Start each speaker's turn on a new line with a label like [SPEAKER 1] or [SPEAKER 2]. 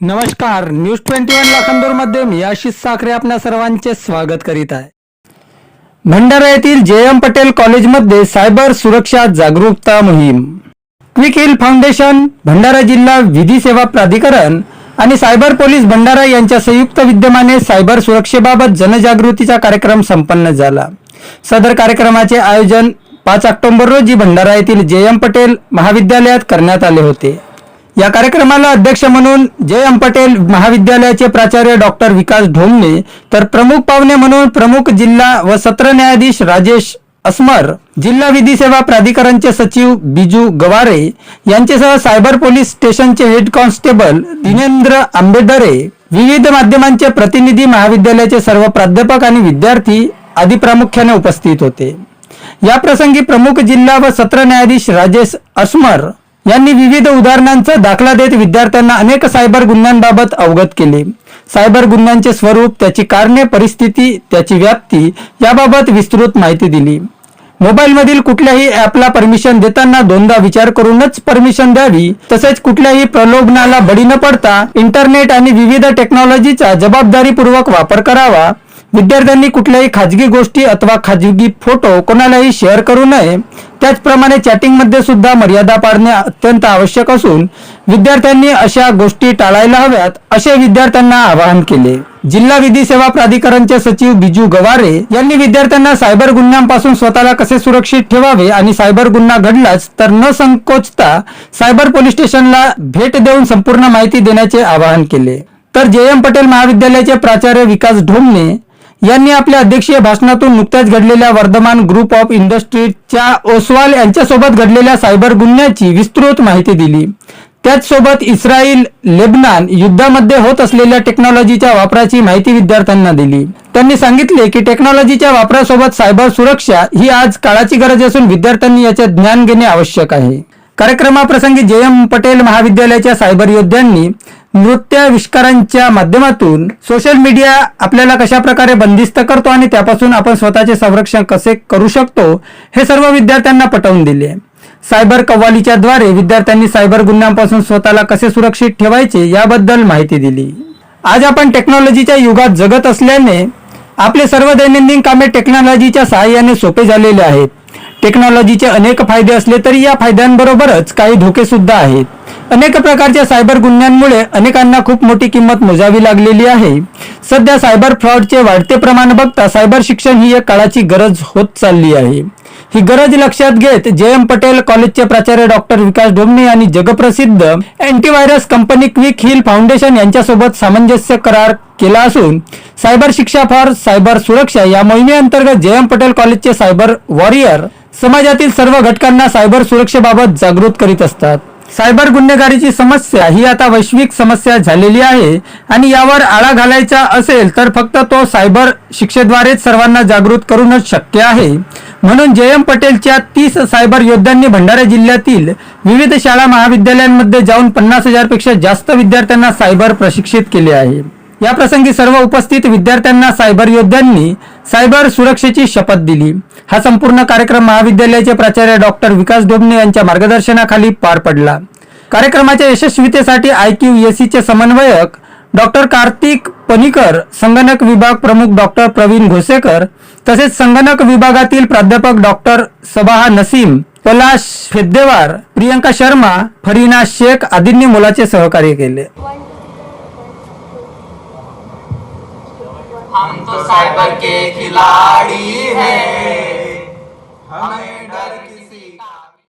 [SPEAKER 1] नमस्कार news twenty one लाखांदूरमध्ये मी आशिष साखरे आपल्या सर्वांचे स्वागत करीत आहे. भंडारा येथील जे एम पटेल कॉलेजमध्ये सायबर सुरक्षा जागरूकता मोहीम. क्विक हिल फाउंडेशन भंडारा जिल्हा विधी सेवा प्राधिकरण आणि सायबर पोलीस भंडारा यांच्या संयुक्त विद्यमाने सायबर सुरक्षेबाबत जनजागृतीचा कार्यक्रम संपन्न झाला. सदर कार्यक्रमाचे आयोजन पाच ऑक्टोबर रोजी भंडारा येथील जे एम पटेल महाविद्यालयात करण्यात आले होते. या कार्यक्रमाला अध्यक्ष म्हणून जय एम पटेल महाविद्यालयाचे प्राचार्य डॉक्टर विकास ढोमणे तर प्रमुख पाहुणे म्हणून प्रमुख जिल्हा व सत्र न्यायाधीश राजेश अस्मर जिल्हा विधी सेवा प्राधिकरणचे सचिव बिजू गवारे यांच्यासह सायबर पोलीस स्टेशनचे हेड कॉन्स्टेबल दिनेंद्र आंबेडरे विविध माध्यमांचे प्रतिनिधी महाविद्यालयाचे सर्व प्राध्यापक आणि विद्यार्थी आदी प्रामुख्याने उपस्थित होते. या प्रसंगी प्रमुख जिल्हा व सत्र न्यायाधीश राजेश अस्मर यांनी विविध उदाहरणांचा दाखला देत विद्यार्थ्यांना अनेक सायबर गुन्ह्यांबाबत अवगत केले. सायबर गुन्ह्यांचे स्वरूप त्याची कारणे परिस्थिती त्याची व्याप्ती याबाबत विस्तृत माहिती दिली. मोबाईलमधील कुठल्याही ॲपला परमिशन देताना दोनदा विचार करूनच परमिशन द्यावी तसेच कुठल्याही प्रलोभनाला बळी न पडता इंटरनेट आणि विविध टेक्नॉलॉजीचा जबाबदारीपूर्वक वापर करावा विद्यार्थ्यांनी कुठल्याही खाजगी गोष्टी अथवा खाजगी फोटो कोणालाही शेअर करू नये. त्याचप्रमाणे चॅटिंगमध्ये सुद्धा मर्यादा पाळणे अत्यंत आवश्यक असून विद्यार्थ्यांनी अशा गोष्टी टाळायला हव्यात असे विद्यार्थ्यांना आवाहन केले. जिल्हा विधी सेवा प्राधिकरणचे सचिव बिजू गवारे यांनी विद्यार्थ्यांना सायबर गुन्ह्यांपासून स्वतःला कसे सुरक्षित ठेवावे आणि सायबर गुन्हा घडलाच तर न संकोचता सायबर पोलीस स्टेशनला भेट देऊन संपूर्ण माहिती देण्याचे आवाहन केले. तर जे एम पटेल महाविद्यालयाचे प्राचार्य विकास ढोमने यांनी आपल्या अध्यक्षीय भाषणातून नुकत्याच घडलेल्या वर्धमान ग्रुप ऑफ इंडस्ट्रीजच्या ओसवाल यांच्यासोबत घडलेल्या सायबर गुन्ह्याची विस्तृत माहिती दिली. त्याचसोबत इस्रायल लेबनान युद्धामध्ये होत असलेल्या टेक्नॉलॉजीच्या वापराची माहिती विद्यार्थ्यांना दिली. त्यांनी सांगितले की टेक्नॉलॉजीच्या वापरासोबत सायबर सुरक्षा ही आज काळाची गरज असून विद्यार्थ्यांनी याचे ज्ञान घेणे आवश्यक आहे. कार्यक्रमाप्रसंगी जे एम पटेल महाविद्यालयाच्या सायबर योद्ध्यांनी नृत्याविष्कारांच्या माध्यमातून सोशल मीडिया आपल्याला कशा प्रकारे बंदिस्त करतो आणि त्यापासून आपण स्वतःचे संरक्षण कसे करू शकतो हे सर्व विद्यार्थ्यांना पटवून दिले. सायबर कव्वालीच्या द्वारे विद्यार्थ्यांनी सायबर गुन्ह्यांपासून स्वतःला कसे सुरक्षित ठेवायचे याबद्दल माहिती दिली. आज आपण टेक्नॉलॉजीच्या युगात जगत असल्याने आपले सर्व दैनंदिन कामे टेक्नॉलॉजीच्या सहाय्याने सोपे झालेले आहेत. टेक्नॉलॉजीचे अनेक फायदे असले तरी या फायद्यांबरोबरच काही धोके सुद्धा आहेत. अनेक प्रकारच्या सायबर गुन्ह्यांमुळे अनेकांना खूप मोठी किंमत मोजावी लागलेली आहे. सध्या सायबर फ्रॉडचे वाढते प्रमाण बघता सायबर शिक्षण ही एक काळाची गरज होत चालली आहे. ही गरज लक्षात घेत जे एम पटेल कॉलेजचे प्राचार्य डॉक्टर विकास डोमणे यांनी जगप्रसिद्ध antivirus company quick heal foundation यांच्यासोबत सामंजस्य करार केला असून सायबर शिक्षा फॉर सायबर सुरक्षा या मोहिमेअंतर्गत जे एम पटेल कॉलेजचे सायबर वॉरियर समाजातील सर्व घटकांना सायबर सुरक्षेबाबत जागृत करीत असतात. सायबर गुन्हेगारीची समस्या ही आता वैश्विक समस्या झालेली आहे आणि यावर आळा घालायचा असेल तर फक्त तो सायबर शिक्षेद्वारेच सर्वांना जागृत करूनच शक्य आहे. म्हणून जे एम पटेलच्या तीस सायबर योद्ध्यांनी भंडारा जिल्ह्यातील विविध शाळा महाविद्यालयांमध्ये जाऊन पन्नास हजारपेक्षा जास्त विद्यार्थ्यांना सायबर प्रशिक्षित केले आहे. या प्रसंगी सर्व उपस्थित विद्यार्थ्यांना सायबर योद्ध्यांनी सायबर सुरक्षेची शपथ दिली. हा संपूर्ण कार्यक्रम महाविद्यालयाचे प्राचार्य डॉक्टर विकास डोबणे यांच्या मार्गदर्शनाखाली पार पडला. कार्यक्रमाच्या यशस्वीतेसाठी आय क्यू एसीचे समन्वयक डॉक्टर कार्तिक पनिकर संगणक विभाग प्रमुख डॉक्टर प्रवीण घोसेकर तसेच संगणक विभागातील प्राध्यापक डॉक्टर सबाहा नसीम पलाश फेद्देवार प्रियंका शर्मा फरीना शेख आदींनी मोलाचे सहकार्य केले.
[SPEAKER 2] हम तो साइबर के खिलाड़ी हैं।